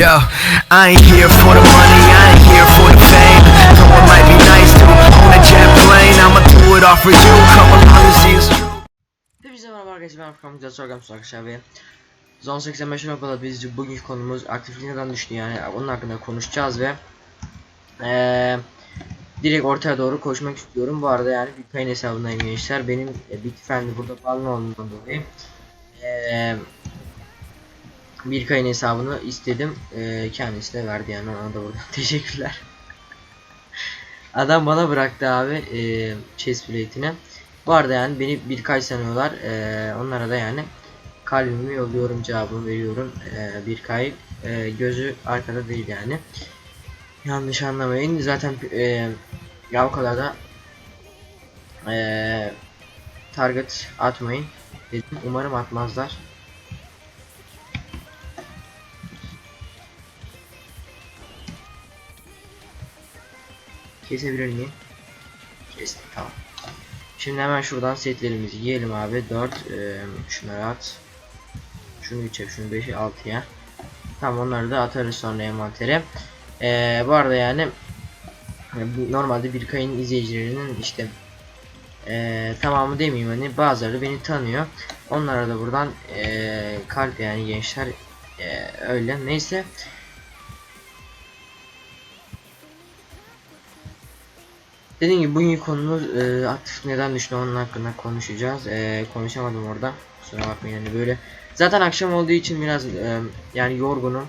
Yo, I ain't here for the money, I ain't here for the fame. Though it might be nice to own a jet plane, I'ma do it all for you. Come along and see true. Hepinize merhaba arkadaşlar ben Furkan Güzel Sorgam arkadaşlar ve Zone 85 Avrupa'da biz bugünkü konumuz aktiflik neden düştü? Yani onun hakkında konuşacağız ve eee direkt ortaya doğru koşmak istiyorum. Bu arada yani Bitcoin hesabındayım gençler. Benim e, Bitcoin'de burada bağlı olduğundan dolayı eee Bitcoin hesabını istedim eee kendisi de verdi yani ona da buradan teşekkürler Adam bana bıraktı abi eee chest plate'ini bu arada yani beni birkaç sanıyorlar. Ee, onlara da yani kalbimi yolluyorum cevabımı veriyorum. Ee, birkaç e, gözü arkada değil yani. Yanlış anlamayın. Zaten e, ya o kadar da e, target atmayın dedim. Umarım atmazlar. Kesebilir miyim? Kestim tamam. Şimdi hemen şuradan setlerimizi yiyelim abi. 4 e, şunları at. Şunu 3'e, şunu 5'e, 6'ya. Tamam onları da atarız sonra envantere. E, bu arada yani e, normalde bir kayın izleyicilerinin işte e, tamamı demeyeyim hani bazıları beni tanıyor. Onlara da buradan e, kalp yani gençler e, öyle neyse. Dediğim gibi bugün konumuz e, aktif neden düştü onun hakkında konuşacağız. E, konuşamadım orada. Kusura bakmayın yani böyle. Zaten akşam olduğu için biraz e, yani yorgunum.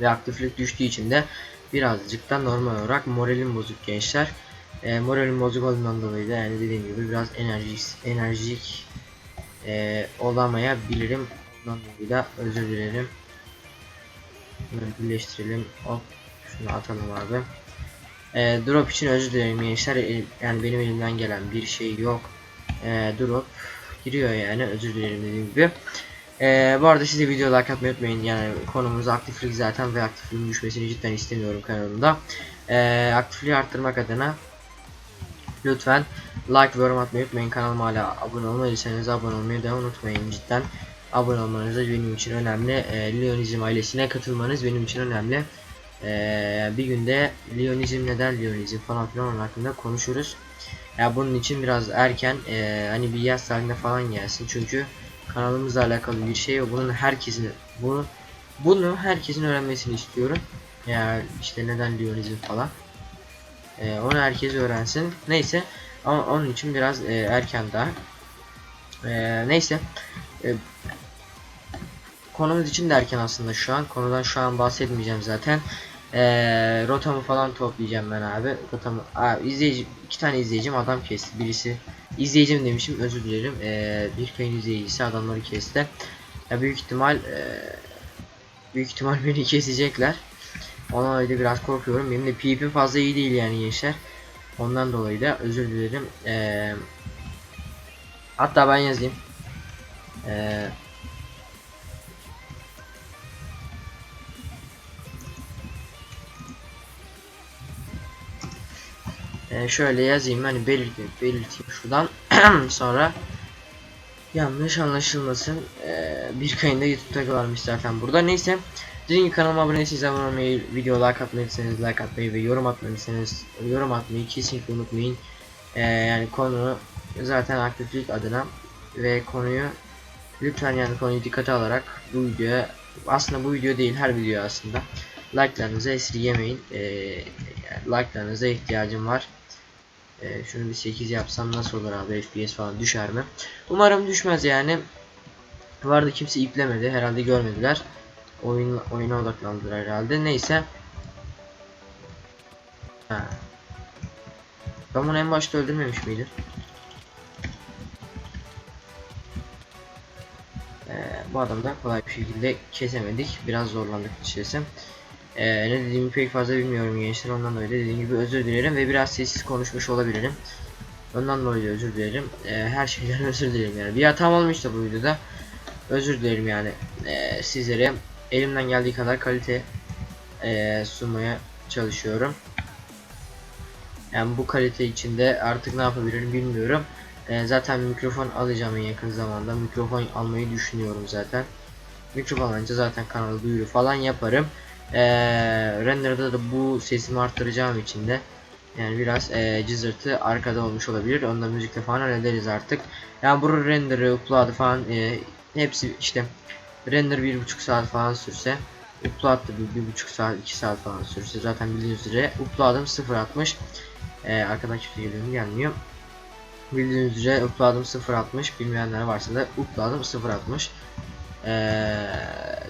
Ve aktiflik düştüğü için de birazcık da normal olarak moralim bozuk gençler. E, moralim bozuk olduğundan dolayı da yani dediğim gibi biraz enerjik enerjik e, olamayabilirim. Ondan dolayı da özür dilerim. Bunları birleştirelim. Hop şunu atalım abi. E, drop için özür dilerim gençler. E, yani benim elimden gelen bir şey yok. E, drop giriyor yani özür dilerim dediğim gibi. E, bu arada size video like atmayı unutmayın. Yani konumuz aktiflik zaten ve aktifliğin düşmesini cidden istemiyorum kanalımda. E, aktifliği arttırmak adına lütfen like ve yorum atmayı unutmayın. Kanalıma hala abone olmadıysanız abone olmayı da unutmayın cidden. Abone olmanız da benim için önemli. E, Leonizm ailesine katılmanız benim için önemli. Ee, bir günde Lionizm neden Lionizm falan filan onun hakkında konuşuruz. Ya bunun için biraz erken e, hani bir yaz tarihinde falan gelsin çünkü kanalımızla alakalı bir şey yok. Bunun herkesin bunu bunu herkesin öğrenmesini istiyorum. Ya işte neden Lionizm falan. E, onu herkes öğrensin. Neyse ama onun için biraz e, erken daha. E, neyse. E, konumuz için de erken aslında şu an. Konudan şu an bahsetmeyeceğim zaten. Ee, rotamı falan toplayacağım ben abi. Rotamı Aa, izleyici iki tane izleyicim adam kesti. Birisi izleyicim demişim özür dilerim. Ee, bir kayın izleyicisi adamları kesti. Ya büyük ihtimal e, büyük ihtimal beni kesecekler. Dolayı da biraz korkuyorum. Benim de PvP fazla iyi değil yani gençler. Ondan dolayı da özür dilerim. Ee, hatta ben yazayım. Ee, Ee, şöyle yazayım hani belirteyim, belirteyim şuradan. Sonra yanlış anlaşılmasın ee, bir kayında youtube'da varmış zaten burada. Neyse dediğim gibi kanalıma abone değilseniz abone olmayı video like atmayı like atmayı ve yorum atmayı yorum atmayı kesinlikle unutmayın. Ee, yani konu zaten aktiflik adına ve konuyu lütfen yani konuyu dikkate alarak bu videoya aslında bu video değil her video aslında. Like'larınızı esirgemeyin. Yani like'larınıza ihtiyacım var ee, şunu bir 8 yapsam nasıl olur abi FPS falan düşer mi? Umarım düşmez yani. Vardı kimse iplemedi herhalde görmediler. Oyun oyuna odaklandılar herhalde. Neyse. Ha. Ben bunu en başta öldürmemiş miydim? Ee, bu adamı da kolay bir şekilde kesemedik. Biraz zorlandık açıkçası. Ee, ne dediğimi pek fazla bilmiyorum gençler ondan dolayı dediğim gibi özür dilerim ve biraz sessiz konuşmuş olabilirim. Ondan dolayı özür dilerim. Ee, her şeyden özür dilerim yani. Bir hatam olmuştu bu videoda. Özür dilerim yani. Ee, sizlere elimden geldiği kadar kalite e, sunmaya çalışıyorum. Yani bu kalite içinde artık ne yapabilirim bilmiyorum. Ee, zaten mikrofon alacağım en yakın zamanda. Mikrofon almayı düşünüyorum zaten. Mikrofon alınca zaten kanalda duyuru falan yaparım. Ee, render'da da bu sesimi arttıracağım için de yani biraz e, cızırtı arkada olmuş olabilir. Onu da müzikle falan hallederiz artık. Yani bu render'ı, upload'ı falan e, hepsi işte render bir buçuk saat falan sürse upload da bir, bir buçuk saat iki saat falan sürse zaten bildiğiniz üzere upload'ım 0.60 e, arkadan kimse geliyor mu gelmiyor. Bildiğiniz üzere upload'ım 0.60 bilmeyenler varsa da upload'ım 0.60 ee,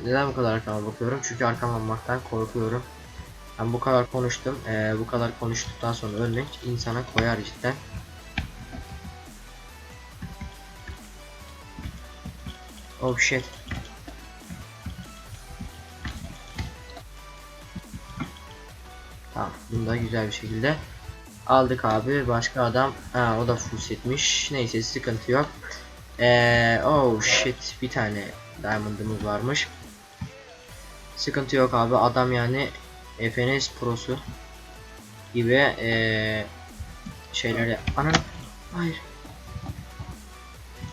neden bu kadar arkama bakıyorum? Çünkü arkama bakmaktan korkuyorum. Ben bu kadar konuştum. Ee, bu kadar konuştuktan sonra ölmek insana koyar cidden. Oh shit. Tamam. Bunu da güzel bir şekilde aldık abi. Başka adam ha, o da full setmiş. Neyse sıkıntı yok. Ee, oh shit. Bir tane diamond'ımız varmış. Sıkıntı yok abi. Adam yani FNS Pro'su gibi ee, şeyleri anan hayır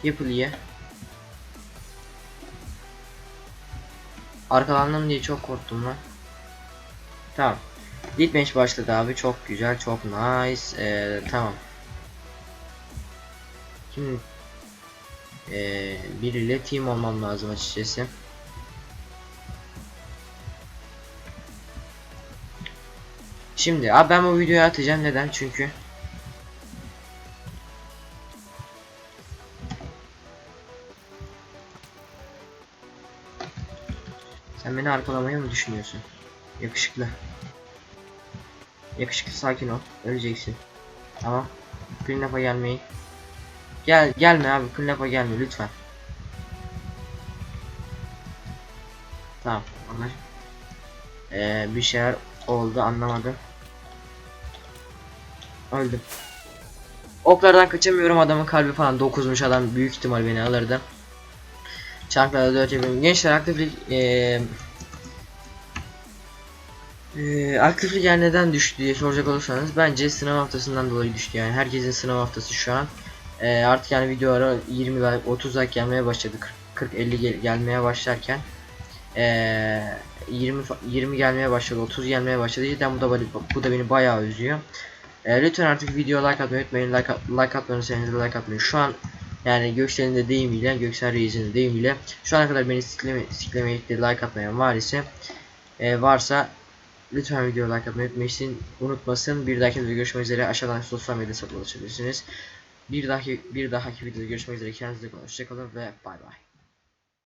yapılıyor. Arkalandım diye çok korktum lan. Tamam. Lead match başladı abi. Çok güzel, çok nice. Ee, tamam. Kim ee, biriyle team olmam lazım açıkçası. Şimdi abi ben bu videoyu atacağım neden? Çünkü Sen beni arkalamayı mı düşünüyorsun? Yakışıklı. Yakışıklı sakin ol. Öleceksin. Tamam. Up'a gelmeyi. Gel gelme abi up'a gelme lütfen. Tamam. Anlaş. Ee, bir şeyler oldu anlamadım. Öldüm. Oklardan kaçamıyorum adamın kalbi falan 9'muş adam büyük ihtimal beni alırdı. Çanklarda 4 yapıyorum. Gençler aktiflik eee eee aktiflik yani neden düştü diye soracak olursanız bence sınav haftasından dolayı düştü yani herkesin sınav haftası şu an Eee, artık yani videolara 20 like 30 like gelmeye başladı 40 50 gel- gelmeye başlarken eee 20 fa- 20 gelmeye başladı 30 gelmeye başladı cidden bu da beni- bu da beni bayağı üzüyor Eee, lütfen artık video like atmayı unutmayın like, like atmanızı like atmayın şu an yani Göksel'in de deyimiyle, Göksel Reis'in de deyimiyle şu ana kadar beni sikleme, siklemeyip de like atmayan var ise e, varsa lütfen video like atmayı unutmasın. unutmasın. Bir dahaki videoda görüşmek üzere. Aşağıdan sosyal medya hesaplarına ulaşabilirsiniz. Bir dahaki bir dahaki videoda görüşmek üzere. Kendinize. Hoşçakalın ve bay bay.